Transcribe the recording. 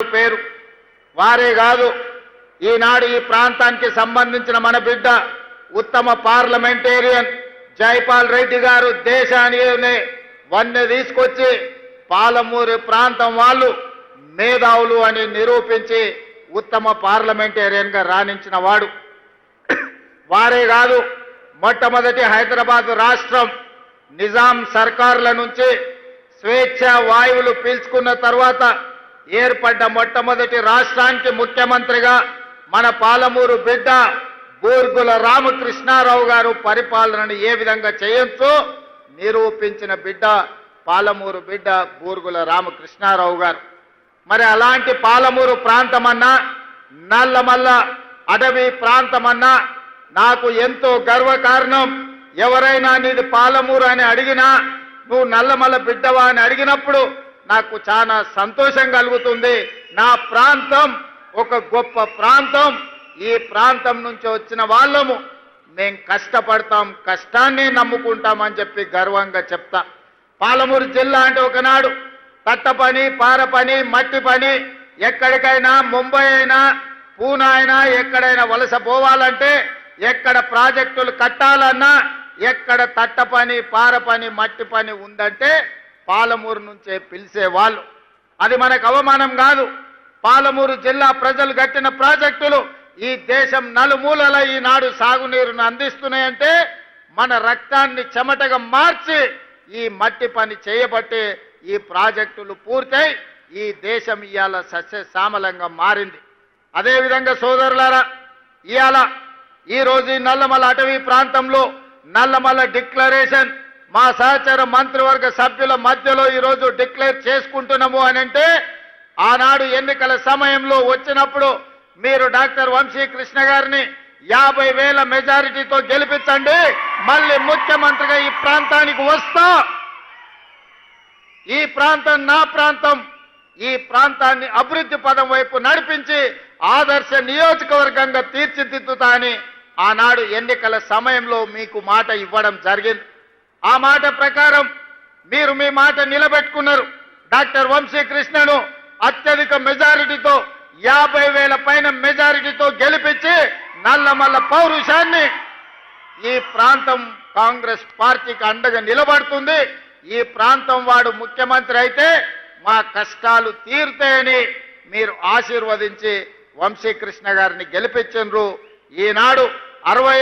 పేరు. వారే కాదు ఈనాడు ఈ ప్రాంతానికి సంబంధించిన మన బిడ్డ ఉత్తమ పార్లమెంటేరియన్ జైపాల్ రెడ్డి గారు దేశాన్ని వన్నె తీసుకొచ్చి పాలమూరు ప్రాంతం వాళ్ళు మేధావులు అని నిరూపించి ఉత్తమ పార్లమెంటేరియన్గా రాణించిన వాడు. వారే కాదు మొట్టమొదటి హైదరాబాద్ రాష్ట్రం నిజాం సర్కార్ల నుంచి స్వేచ్ఛ వాయువులు పీల్చుకున్న తర్వాత ఏర్పడ్డ మొట్టమొదటి రాష్ట్రానికి ముఖ్యమంత్రిగా మన పాలమూరు బిడ్డ బూర్గుల రామకృష్ణారావు గారు పరిపాలనను ఏ విధంగా చేయొచ్చో నిరూపించిన బిడ్డ పాలమూరు బిడ్డ బూర్గుల రామకృష్ణారావు గారు. మరి అలాంటి పాలమూరు ప్రాంతమన్నా నల్లమల్ల అడవి ప్రాంతమన్నా నాకు ఎంతో గర్వకారణం. ఎవరైనా నీది పాలమూరు అని అడిగినా నువ్వు నల్లమల్ల బిడ్డవా అని అడిగినప్పుడు నాకు చాలా సంతోషం కలుగుతుంది. నా ప్రాంతం ఒక గొప్ప ప్రాంతం. ఈ ప్రాంతం నుంచి వచ్చిన వాళ్ళము మేం కష్టపడతాం కష్టాన్ని నమ్ముకుంటాం అని చెప్పి గర్వంగా చెప్తా. పాలమూరు జిల్లా అంటే ఒకనాడు తట్ట పని పార పని మట్టి పని ఎక్కడికైనా ముంబై అయినా పూనా అయినా ఎక్కడైనా వలస పోవాలంటే ఎక్కడ ప్రాజెక్టులు కట్టాలన్నా ఎక్కడ తట్ట పని పార పని మట్టి పని ఉందంటే పాలమూరు నుంచే పిలిచేవాళ్ళు. అది మనకు అవమానం కాదు. పాలమూరు జిల్లా ప్రజలు కట్టిన ప్రాజెక్టులు ఈ దేశం నలుమూలల ఈనాడు సాగునీరును అందిస్తున్నాయంటే మన రక్తాన్ని చెమటగా మార్చి ఈ మట్టి పని చేయబట్టే ఈ ప్రాజెక్టులు పూర్తయి ఈ దేశం ఇవాళ సస్యశ్యామలంగా మారింది. అదేవిధంగా సోదరులారా ఇవాళ ఈరోజు నల్లమల అటవీ ప్రాంతంలో నల్లమల డిక్లరేషన్ మా సహచర మంత్రివర్గ సభ్యుల మధ్యలో ఈరోజు డిక్లేర్ చేసుకుంటున్నాము అని అంటే ఆనాడు ఎన్నికల సమయంలో వచ్చినప్పుడు మీరు డాక్టర్ వంశీ కృష్ణ గారిని యాభై వేల మెజారిటీతో గెలిపించండి మళ్ళీ ముఖ్యమంత్రిగా ఈ ప్రాంతానికి వస్తా. ఈ ప్రాంతం నా ప్రాంతం. ఈ ప్రాంతాన్ని అభివృద్ధి పదం వైపు నడిపించి ఆదర్శ నియోజకవర్గంగా తీర్చిదిద్దుతా అని ఆనాడు ఎన్నికల సమయంలో మీకు మాట ఇవ్వడం జరిగింది. ఆ మాట ప్రకారం మీరు మీ మాట నిలబెట్టుకున్నారు. డాక్టర్ వంశీ కృష్ణను అత్యధిక మెజారిటీతో యాభై వేల పైన మెజారిటీతో గెలిపించి నల్లమల్ల పౌరుషాన్ని ఈ ప్రాంతం కాంగ్రెస్ పార్టీకి అండగా నిలబడుతుంది. ఈ ప్రాంతం వాడు ముఖ్యమంత్రి అయితే మా కష్టాలు తీరుతాయని మీరు ఆశీర్వదించి వంశీకృష్ణ గారిని గెలిపించండ్రు. ఈనాడు అరవై